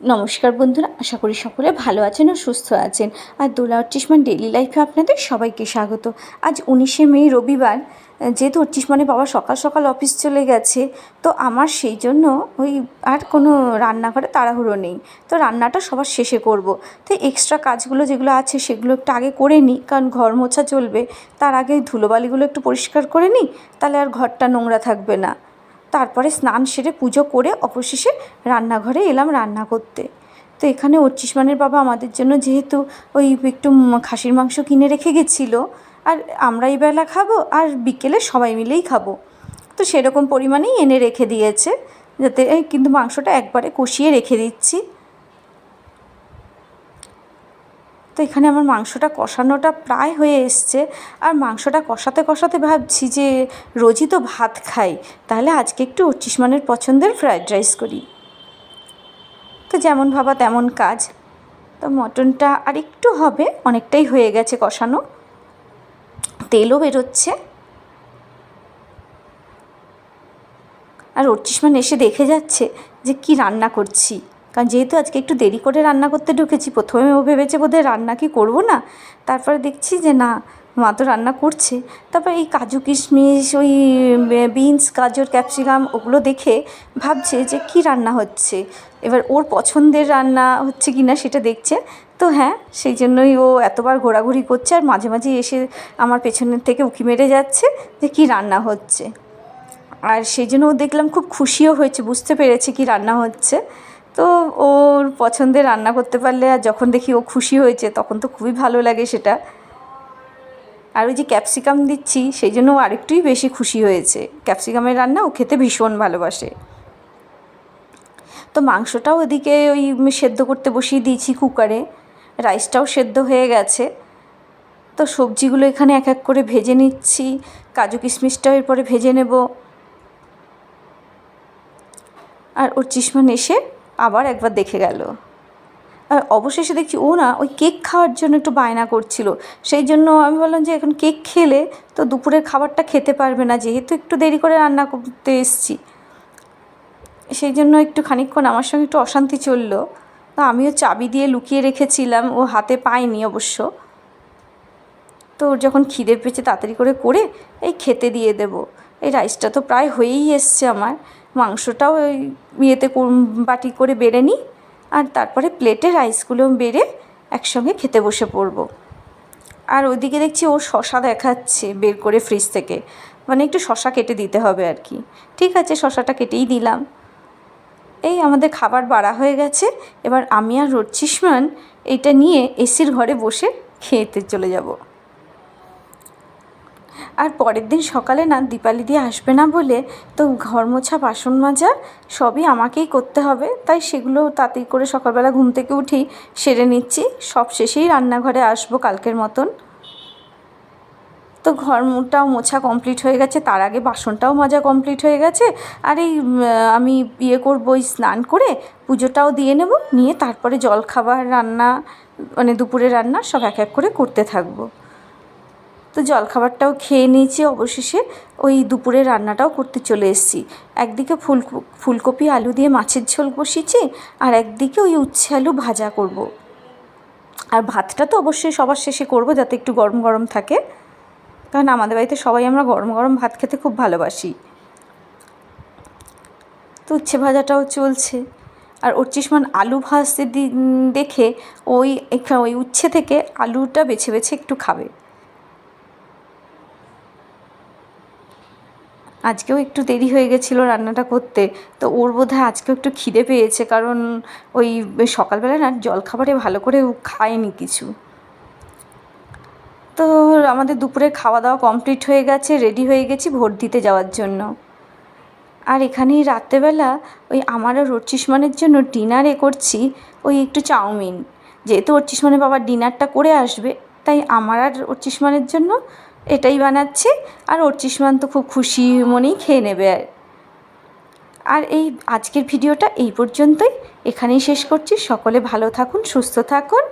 নমস্কার বন্ধুরা, আশা করি সকলে ভালো আছেন ও সুস্থ আছেন। আর দোলা অর্চিসমান ডেলি লাইফে আপনাদের সবাইকে স্বাগত। আজ উনিশে মে, রবিবার যেহেতু অর্চিসমানে বাবা সকাল সকাল অফিস চলে গেছে, তো আমার সেই জন্য ওই আর কোনো রান্নাঘরে তাড়াহুড়ো নেই। তো রান্নাটা সবার শেষে করব। তো এক্সট্রা কাজগুলো যেগুলো আছে সেগুলো একটু আগে করে নিই, কারণ ঘর মোছা চলবে। তার আগে ধুলোবালিগুলো একটু পরিষ্কার করে নিই, তাহলে আর ঘরটা নোংরা থাকবে না। তারপরে স্নান সেরে পুজো করে অবশেষে রান্নাঘরে এলাম রান্না করতে। তো এখানে অর্চিসমানের বাবা আমাদের জন্য যেহেতু ওই একটু খাসির মাংস কিনে রেখে গেছিল, আর আমরা এই বেলা খাব আর বিকেলে সবাই মিলেই খাব। তো সেরকম পরিমাণেই এনে রেখে দিয়েছে, যাতে, কিন্তু মাংসটা একবারে কষিয়ে রেখে দিচ্ছি। তো এখানে আমার মাংসটা কষানোটা প্রায় হয়ে এসছে। আর মাংসটা কষাতে কষাতে ভাবছি যে রোজই তো ভাত খাই, তাহলে আজকে একটু অর্চিসমানের পছন্দের ফ্রায়েড রাইস করি। তো যেমন ভাবা তেমন কাজ। তো মটনটা আর একটু হবে, অনেকটাই হয়ে গেছে কষানো। তেলও বেরোচ্ছে। আর অর্চিসমান এসে দেখে যাচ্ছে যে কি রান্না করছি। কারণ যেহেতু আজকে একটু দেরি করে রান্না করতে ঢুকেছি, প্রথমে ও ভেবেছে বোধহয় রান্না কি করব না, তারপরে দেখছি যে না, মা তো রান্না করছে। তারপর এই কাজু কিশমিশ, ওই বিনস, গাজর, ক্যাপসিকাম ওগুলো দেখে ভাবছে যে কি রান্না হচ্ছে। এবার ওর পছন্দের রান্না হচ্ছে কি না সেটা দেখছে। তো হ্যাঁ সেই জন্যই ও এতবার ঘোরাঘুরি করছে আর মাঝে মাঝে এসে আমার পেছনের থেকে উকি মেরে যাচ্ছে যে কি রান্না হচ্ছে। আর সেই জন্য ও দেখলাম খুব খুশিও হয়েছে, বুঝতে পেরেছে কি রান্না হচ্ছে। তো ওর পছন্দের রান্না করতে পারলে আর যখন দেখি ও খুশি হয়েছে, তখন তো খুবই ভালো লাগে সেটা। আর ওই যে ক্যাপসিকাম দিচ্ছি, সেই জন্য ও আরেকটুই বেশি খুশি হয়েছে। ক্যাপসিকামের রান্না ও খেতে ভীষণ ভালোবাসে। তো মাংসটাও ওদিকে ওই সেদ্ধ করতে বসিয়ে দিয়েছি কুকারে। রাইসটাও সেদ্ধ হয়ে গেছে। তো সবজিগুলো এখানে এক এক করে ভেজে নিচ্ছি। কাজু কিশমিশটাও এরপরে ভেজে নেব। আর ওর চিসমান এসে আবার একবার দেখে গেল। আর অবশেষে দেখছি ও না, ওই কেক খাওয়ার জন্য একটু বায়না করছিল। সেই জন্য আমি বললাম যে এখন কেক খেলে তো দুপুরের খাবারটা খেতে পারবে না, যেহেতু একটু দেরি করে রান্না করতে এসছি। সেই জন্য একটু খানিকক্ষণ আমার সঙ্গে একটু অশান্তি চলল। তো আমিও চাবি দিয়ে লুকিয়ে রেখেছিলাম, ও হাতে পায়নি অবশ্য। তো ওর যখন খিদে পেয়েছে তাড়াতাড়ি করে করে এই খেতে দিয়ে দেব। এই রাইসটা তো প্রায় হয়েই এসছে আমার। মাংসটাও ওই ইয়েতে বাটি করে বেড়ে নিই, আর তারপরে প্লেটে রাইসগুলো বেড়ে একসঙ্গে খেতে বসে পড়ব। আর ওইদিকে দেখছি ও শশা দেখাচ্ছে বের করে ফ্রিজ থেকে। মানে একটু শশা কেটে দিতে হবে আর কি। ঠিক আছে, শশাটা কেটেই দিলাম। এই আমাদের খাবার বাড়া হয়ে গেছে। এবার আমি আর রোচিসমান এইটা নিয়ে এসির ঘরে বসে খেতে চলে যাব। আর পরের দিন সকালে না দীপালি দিয়ে আসবে না বলে তো ঘর মোছা, বাসন মাজা সবই আমাকেই করতে হবে। তাই সেগুলো তাড়াতাড়ি করে সকালবেলা ঘুম থেকে উঠেই সেরে নিচ্ছি। সব শেষেই রান্নাঘরে আসব কালকের মতন। তো ঘরটাও মোছা কমপ্লিট হয়ে গেছে। তার আগে বাসনটাও মাজা কমপ্লিট হয়ে গেছে। আর এই আমি ইয়ে করব স্নান করে পুজোটাও দিয়ে নেব। নিয়ে তারপরে জলখাবার, রান্না মানে দুপুরে রান্না সব এক এক করে করতে থাকব। তো জলখাবারটাও খেয়ে নিয়েছি, অবশেষে ওই দুপুরে রান্নাটাও করতে চলে এসেছি। একদিকে ফুল ফুলকপি, আলু দিয়ে মাছের ঝোল বসিয়েছি, আর একদিকে ওই উচ্ছে আলু ভাজা করব। আর ভাতটা তো অবশ্যই সবার শেষে করব, যাতে একটু গরম গরম থাকে। কারণ আমাদের বাড়িতে সবাই আমরা গরম গরম ভাত খেতে খুব ভালোবাসি। তো উচ্ছে ভাজাটাও চলছে। আর চিসমান আলু ভাজতে দেখে ওই ওই উচ্ছে থেকে আলুটা বেছে বেছে একটু খাবে। আজকেও একটু দেরি হয়ে গেছিল রান্নাটা করতে, তো ওর বোধহয় আজকেও একটু খিদে পেয়েছে, কারণ ওই সকালবেলা না জলখাবারে ভালো করে খায়নি কিছু। তো আমাদের দুপুরে খাওয়া দাওয়া কমপ্লিট হয়ে গেছে রেডি হয়ে গেছি ভোট দিতে যাওয়ার জন্য। আর এখানেই রাত্রেবেলা ওই আমার আর রচিসমানের জন্য ডিনারে করছি ওই একটু চাউমিন। যেহেতু অর্চিসমানের বাবা ডিনারটা করে আসবে, তাই আমার আর অর্চিসমানের জন্য এটাই বানাচ্ছি। আর অর্চিসমান তো খুব খুশি মনেই খেয়ে নেবে আর। আর এই আজকের ভিডিওটা এই পর্যন্তই। এখানেই শেষ করছি। সকলে ভালো থাকুন, সুস্থ থাকুন।